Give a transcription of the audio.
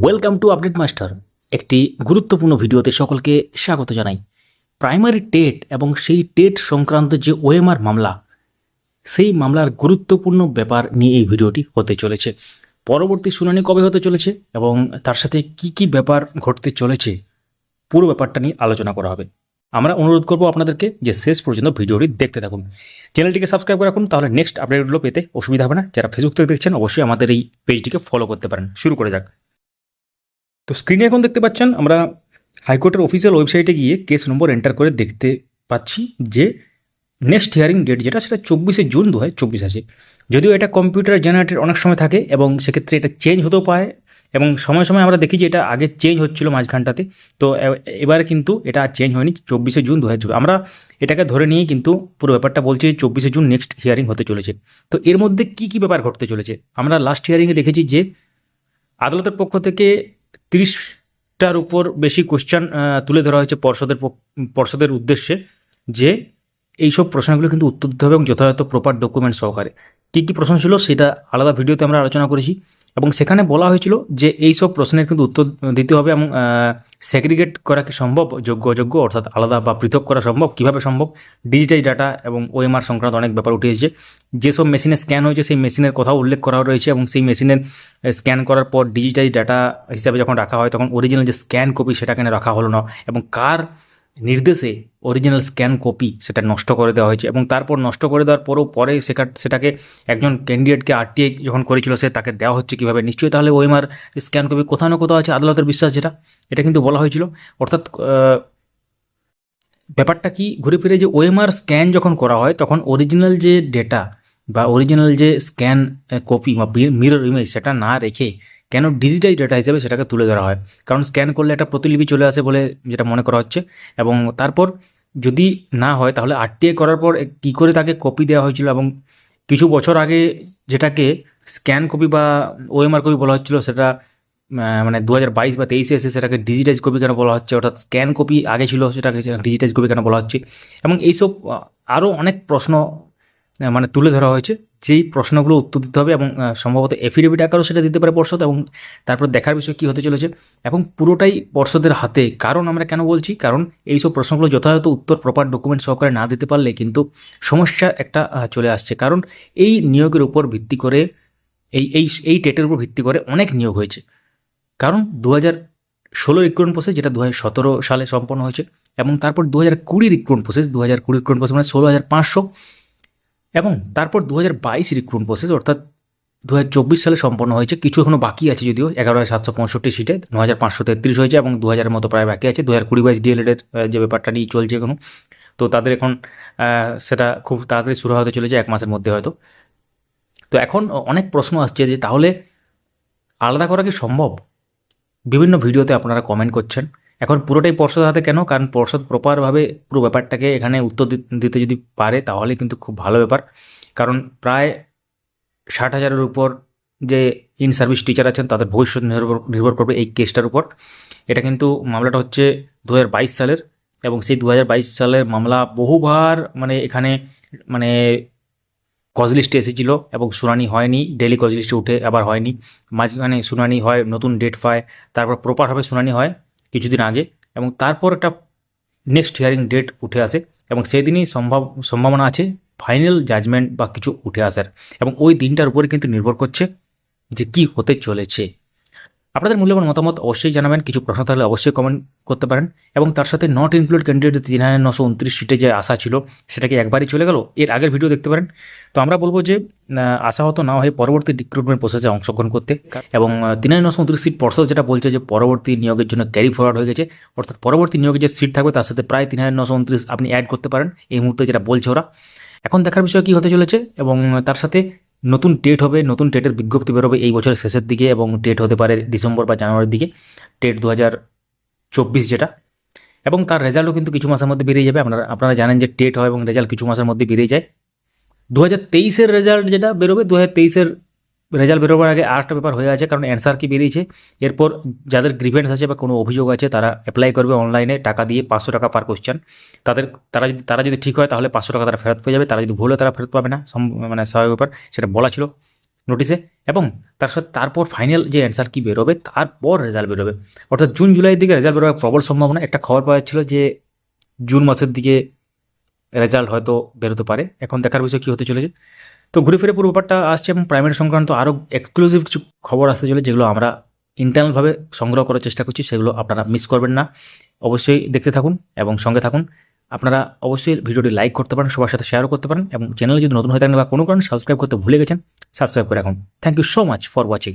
Welcome to update master একটি গুরুত্বপূর্ণ ভিডিওতে সকলকে স্বাগত জানাই। প্রাইমারি টেট এবং সেই টেট সংক্রান্ত যে ওএমআর মামলা, সেই মামলার গুরুত্বপূর্ণ ব্যাপার নিয়ে এই ভিডিওটি হতে চলেছে। পরবর্তী শুনানি কবে হতে চলেছে এবং তার সাথে কি কি ব্যাপার ঘটতে চলেছে, পুরো ব্যাপারটা নিয়ে আলোচনা করা হবে। আমরা অনুরোধ করব আপনাদেরকে যে শেষ পর্যন্ত ভিডিওটি দেখতে থাকুন। চ্যানেলটিকে সাবস্ক্রাইব করে রাখুন, তাহলে নেক্সট আপডেটগুলো পেতে অসুবিধা হবে না। যারা ফেসবুক থেকে দেখছেন, অবশ্যই আমাদের এই পেজটিকে ফলো করতে পারেন। শুরু করে যাক। তো স্ক্রিনে এখন দেখতে পাচ্ছেন, আমরা হাইকোর্টের অফিসিয়াল ওয়েবসাইটে গিয়ে কেস নম্বর এন্টার করে দেখতে পাচ্ছি যে নেক্সট হিয়ারিং ডেট যেটা, সেটা চব্বিশে জুন দু হাজার চব্বিশ আছে। যদিও এটা কম্পিউটার জেনারেটেড অনেক সময় থাকে এবং সেক্ষেত্রে এটা চেঞ্জ হতেও পারে এবং সময় সময় আমরা দেখি যে এটা আগে চেঞ্জ হচ্ছিল মাঝখানটাতে। তো এবারে কিন্তু এটা চেঞ্জ হয়নি চব্বিশে জুন দু হাজার আমরা এটাকে ধরে নিয়ে কিন্তু পুরো ব্যাপারটা বলছি যে চব্বিশে জুন নেক্সট হিয়ারিং হতে চলেছে। তো এর মধ্যে কি কি ব্যাপার ঘটতে চলেছে? আমরা লাস্ট হিয়ারিংয়ে দেখেছি যে আদালতের পক্ষ থেকে তিরিশটার উপর বেশি কোশ্চেন তুলে ধরা হয়েছে পর্ষদের পর্ষদের উদ্দেশ্যে যে এইসব প্রশ্নগুলো কিন্তু উত্তর দিতে হবে এবং যথাযথ প্রপার ডকুমেন্ট সহকারে। কী কী প্রশ্ন ছিল সেটা আলাদা ভিডিওতে আমরা আলোচনা করেছি। এবং সেখানে বলা হয়েছিল যে এই সব প্রশ্নের কিন্তু উত্তর দিতে হবে এবং সেগ্রিগেট করা কি সম্ভব? যোগ্য, অযোগ্য? অর্থাৎ আলাদা বা পৃথক করা সম্ভব? কীভাবে সম্ভব? ডিজিটাইজ ডাটা এবং ওএমআর সংক্রান্ত অনেক ব্যাপার উঠে এসেছে। যেসব মেশিনে স্ক্যান হয়েছে, সেই মেশিনের কথাও উল্লেখ করা রয়েছে এবং সেই মেশিনের স্ক্যান করার পর ডিজিটাইজ ডাটা হিসাবে যখন রাখা হয়, তখন অরিজিনাল যে স্ক্যান কপি সেটা কেন রাখা হলো না? এবং কার নির্দেশে অরিজিনাল স্ক্যান কপি সেটা নষ্ট করে দেওয়া হয়েছে এবং তারপর নষ্ট করে দেওয়ার পরও পরে সেটা সেটাকে একজন ক্যান্ডিডেটকে আরটিআই যখন করেছিল সে তাকে দেওয়া হচ্ছে কীভাবে? নিশ্চয়ই তাহলে ওএমআর স্ক্যান কপি কোথাও না কোথাও আছে আদালতের বিশ্বাস যেটা? এটা কিন্তু বলা হয়েছিল। অর্থাৎ ব্যাপারটা কি? ঘুরে ফিরে যে ওএমআর স্ক্যান যখন করা হয়, তখন অরিজিনাল যে ডেটা বা অরিজিনাল যে স্ক্যান কপি বা মিরর ইমেজ সেটা না রেখে কেন ডিজিটাল ডেটা হিসেবে সেটাকে তুলে ধরা হয়? কারণ স্ক্যান করলে একটা প্রতিলিপি চলে আসে বলে যেটা মনে করা হচ্ছে। এবং তারপর যদি না হয়, তাহলে আরটিআই করার পর কী করে তাকে কপি দেওয়া হয়েছিল এবং কিছু বছর আগে যেটাকে স্ক্যান কপি বা ওএমআর কপি বলা হচ্ছিল, সেটা মানে দু হাজার বাইশ বা তেইশে এসে সেটাকে ডিজিটাইজ কপি কেন বলা হচ্ছে? অর্থাৎ স্ক্যান কপি আগে ছিল, সেটাকে ডিজিটাইজ কপি কেন বলা হচ্ছে? এবং এইসব আরও অনেক প্রশ্ন মানে তুলে ধরা হয়েছে। যেই প্রশ্নগুলো উত্তর দিতে হবে এবং সম্ভবত এফিডেভিট আকারও সেটা দিতে পারে পর্ষদ এবং তারপর দেখার বিষয় কী হতে চলেছে। এবং পুরোটাই পর্ষদের হাতে, কারণ আমরা কেন বলছি? কারণ এইসব প্রশ্নগুলো যথাযথ উত্তর প্রপার ডকুমেন্ট সহকারে না দিতে পারলে কিন্তু সমস্যা একটা চলে আসছে। কারণ এই নিয়োগের উপর ভিত্তি করে, এই এই এই টেটের উপর ভিত্তি করে অনেক নিয়োগ হয়েছে। কারণ দু হাজার ষোলো রিক্রুটমেন্ট প্রসেস যেটা দু সতেরো সালে সম্পন্ন হয়েছে এবং তারপর দু হাজার কুড়ি রিক্রুটমেন্ট প্রসেস দু হাজার কুড়ি রিক্রুটমেন্ট প্রসেস মানে ষোলো হাজার পাঁচশো এবং তারপর দু হাজার বাইশ রিক্রুটমেন্ট প্রসেস অর্থাৎ দু হাজার চব্বিশ সালে সম্পন্ন হয়েছে। কিছু এখনও বাকি আছে যদিও, এগারো হাজার সাতশো পঁয়ষট্টি সিটে ন হাজার পাঁচশো তেত্রিশ হয়েছে এবং দু হাজারের মতো প্রায় বাকি আছে। দু হাজার কুড়ি বাইশ ডিএলএডের যে ব্যাপারটা নিয়ে চলছে এখনও। তো তাদের এখন সেটা খুব তাড়াতাড়ি শুরু হতে চলেছে এক মাসের মধ্যে হয়তো। তো এখন অনেক প্রশ্ন আসছে যে তাহলে আলাদা করা কি সম্ভব? বিভিন্ন ভিডিওতে আপনারা কমেন্ট করছেন। এখন পুরোটাই পর্ষদ হাতে কেন? কারণ পর্ষদ প্রপারভাবে পুরো ব্যাপারটাকে এখানে উত্তর দিতে যদি পারে তাহলে কিন্তু খুব ভালো ব্যাপার। কারণ প্রায় ষাট হাজারের উপর যে ইন সার্ভিস টিচার আছেন, তাদের ভবিষ্যৎ নির্ভর নির্ভর করবে এই কেসটার উপর। এটা কিন্তু মামলাটা হচ্ছে দু হাজার বাইশ সালের এবং সেই দু হাজার বাইশ সালের মামলা বহুবার মানে এখানে মানে কজ লিস্টে এসেছিল এবং শুনানি হয়নি ডেলি কজ লিস্টে উঠে আবার হয়নি। মাঝখানে শুনানি হয়, নতুন ডেট পায়, তারপর প্রপারভাবে শুনানি হয়। কিছুদিন আগে এবং তারপর একটা নেক্সট হিয়ারিং ডেট উঠে আসে এবং সেদিনই সম্ভব, সম্ভাবনা আছে ফাইনাল জাজমেন্ট বা কিছু উঠে আসার এবং ওই দিনটার উপরে কিন্তু নির্ভর করছে যে কি হতে চলেছে। আপনাদের মূল্যবান মতামত অবশ্যই জানাবেন। কিছু প্রশ্ন থাকলে অবশ্যই কমেন্ট করতে পারেন। এবং তার সাথে নট ইনক্লুড ক্যান্ডিডেট তিন হাজার নশো উনত্রিশ সিটে যে আশা ছিল, সেটা কি একবারই চলে গেল? এর আগের ভিডিও দেখতে পারেন। তো আমরা বলব যে আশাহত না হয়ে পরবর্তী রিক্রুটমেন্ট প্রসেসে অংশগ্রহণ করতে। এবং তিন হাজার নশো উনত্রিশ সিট পর্ষদ যেটা বলছে যে পরবর্তী নিয়োগের জন্য ক্যারি ফরওয়ার্ড হয়ে গেছে, অর্থাৎ পরবর্তী নিয়োগে যে সিট থাকবে, তার সাথে প্রায় তিন হাজার নশো উনত্রিশ আপনি অ্যাড করতে পারেন। এই মুহূর্তে যেটা বলছে ওরা। এখন দেখার বিষয় কী হতে চলেছে? এবং তার সাথে নতুন টেট হবে, নতুন টেটের বিজ্ঞপ্তি বেরোবে এই বছরের শেষের দিকে এবং টেট হতে পারে ডিসেম্বর বা জানুয়ারির দিকে টেট দু চব্বিশ যেটা। এবং তার রেজাল্টও কিন্তু কিছু মাসের মধ্যে বেরিয়ে যাবে। আপনারা আপনারা জানেন যে টেট হয় এবং রেজাল্ট কিছু মাসের মধ্যে বেরিয়ে যায়। দু হাজার তেইশের রেজাল্ট যেটা বেরোবে দু হাজার তেইশের রেজাল্ট বেরোবার আগে আর একটা ব্যাপার হয়ে আছে, কারণ অ্যান্সার কি বেরিয়েছে? এরপর যাদের গ্রিভেন্স আছে বা কোনো অভিযোগ আছে, তারা অ্যাপ্লাই করবে অনলাইনে টাকা দিয়ে পাঁচশো টাকা পার কোশ্চেন তাদের, তারা যদি তারা যদি ঠিক হয়, তাহলে পাঁচশো টাকা তারা ফেরত পেয়ে যাবে। তারা যদি ভুল তারা ফেরত পাবে না। মানে স্বাভাবিক ব্যাপার, সেটা বলা ছিল নোটিশে এবং তার সাথে, তারপর ফাইনাল যে অ্যান্সার কী বেরোবে, তারপর রেজাল্ট বেরোবে। অর্থাৎ জুন জুলাইয়ের দিকে রেজাল্ট বেরোবার প্রবল সম্ভাবনা। একটা খবর পাওয়া যাচ্ছিল যে জুন মাসের দিকে রেজাল্ট হয়তো বেরোতে পারে। এখন দেখার বিষয় কী হতে চলেছে? তো ঘুরে ফিরে পুরো ব্যাপারটা আসছে এবং প্রাইমারি সংক্রান্ত আরও এক্সক্লুসিভ কিছু খবর আসতে চলে যেগুলো আমরা ইন্টারনালভাবে সংগ্রহ করার চেষ্টা করছি, সেগুলো আপনারা মিস করবেন না। অবশ্যই দেখতে থাকুন এবং সঙ্গে থাকুন। আপনারা অবশ্যই ভিডিওটি লাইক করতে পারেন, সবার সাথে শেয়ারও করতে পারেন এবং চ্যানেলে যদি নতুন হয়ে থাকেন বা কোনো কারণে সাবস্ক্রাইব করতে ভুলে গেছেন সাবস্ক্রাইব করে রাখুন। Thank you so much for watching